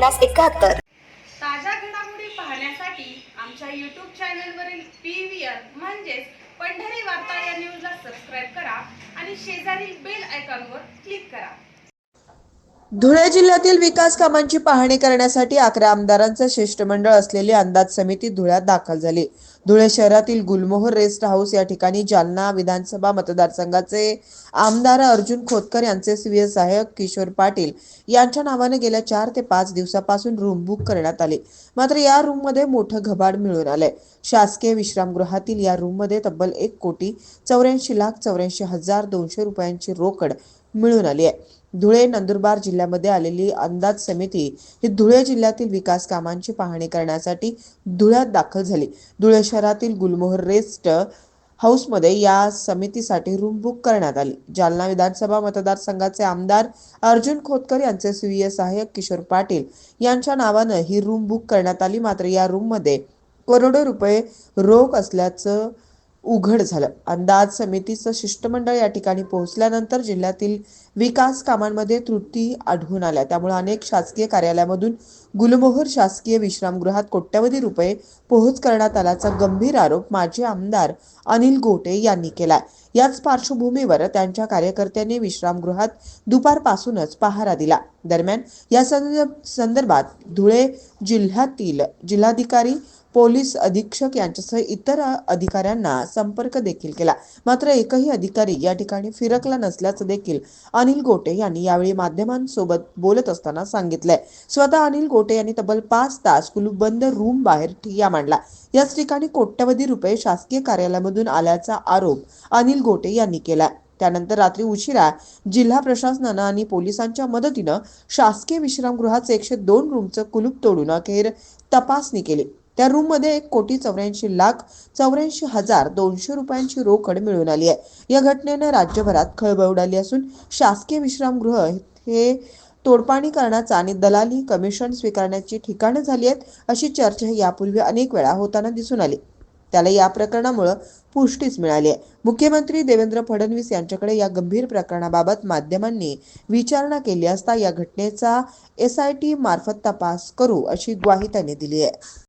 पन्नास एकाहत्तर. ताज्या घडामोडी पाहण्यासाठी आमच्या यूट्यूब चॅनलवरील पी व्ही आर म्हणजेच पंढरी वार्ता या न्यूजला सबस्क्राईब करा आणि शेजारील बेल आयकॉनवर क्लिक करा. धुळे जिल्ह्यातील विकास कामांची पाहणी करण्यासाठी अकरा आमदारांचं शिष्टमंडळ असलेली अंदाज समिती धुळ्यात दाखल झाली. धुळे शहरातील गुलमोहर रेस्ट हाऊस या ठिकाणी जालना विधानसभा मतदारसंघाचे आमदार अर्जुन खोतकर यांचे स्वीय सहाय्यक किशोर पाटील यांच्या नावाने गेल्या चार ते पाच दिवसापासून रूम बुक करण्यात आली. मात्र या रूममध्ये मोठं घबाड मिळून आलंय. शासकीय विश्रामगृहातील या रूममध्ये तब्बल एक कोटी चौऱ्याऐंशी लाख चौऱ्याऐंशी हजार दोनशे रुपयांची रोकड मिळून आली आहे. धुळे नंदुरबार जिल्ह्यामध्ये आलेली अंदाज समिती ही धुळे जिल्ह्यातील विकास कामांची पाहणी करण्यासाठी धुळ्यात दाखल झाली. धुळे शहरातील गुलमोहर रेस्ट हाऊसमध्ये या समितीसाठी रूम बुक करण्यात आली. जालना विधानसभा मतदारसंघाचे आमदार अर्जुन खोतकर यांचे स्वीय सहाय्यक किशोर पाटील यांच्या नावानं ही रूम बुक करण्यात आली. मात्र या रूममध्ये करोडो रुपये रोख असल्याचं उघड झालं. अंदाज समितीचं शिष्टमंडळ या ठिकाणी पोहोचल्यानंतर जिल्ह्यातील विकास कामांमध्ये त्रुटी आढळून आल्या. त्यामुळे अनेक शासकीय कार्यालयामधून गुलमोहर शासकीय विश्रामगृहात कोट्यवधी रुपये पोहोच करण्यात आल्याचा गंभीर आरोप माजी आमदार अनिल गोटे यांनी केलाय. याच पार्श्वभूमीवर त्यांच्या कार्यकर्त्यांनी विश्रामगृहात दुपारपासूनच पहारा दिला. दरम्यान या संदर्भात धुळे जिल्ह्यातील जिल्हाधिकारी पोलीस अधीक्षक यांच्यासह इतर अधिकाऱ्यांना संपर्क देखील केला. मात्र एकही अधिकारी या ठिकाणी फिरकला नसल्याचं देखील अनिल गोटे यांनी यावेळी माध्यमांसोबत बोलत असताना सांगितलंय. स्वतः अनिल गोटे यांनी तब्बल पाच तास कुलूपबंद रूम बाहेर ठिय्या मांडला. याच ठिकाणी कोट्यवधी रुपये शासकीय कार्यालयामधून आल्याचा आरोप अनिल अनिल गोटे यांनी केला त्यानंतर रात्री उशिरा जिल्हा प्रशासनानं आणि पोलिसांच्या मदतीनं शासकीय विश्रामगृहाचे एकशे दोन रूमचं कुलूप तोडून अखेर तपासणी केली. त्या रूममध्ये एक कोटी चौऱ्याऐंशी लाख चौऱ्याऐंशी हजार दोनशे रुपयांची रोकड मिळून आली आहे. या घटनेनं राज्यभरात खळबळ उडाली असून शासकीय विश्रामगृह हे तोडपाणी करण्याचा आणि दलाली कमिशन स्वीकारण्याची ठिकाणं झाली आहेत अशी चर्चा यापूर्वी अनेक वेळा होताना दिसून आली. त्याला या प्रकरणामुळं पुष्टीच मिळाली आहे. मुख्यमंत्री देवेंद्र फडणवीस यांच्याकडे या गंभीर प्रकरणाबाबत माध्यमांनी विचारणा केली असता या घटनेचा एस आय टी मार्फत तपास करू अशी ग्वाही त्यांनी दिली आहे.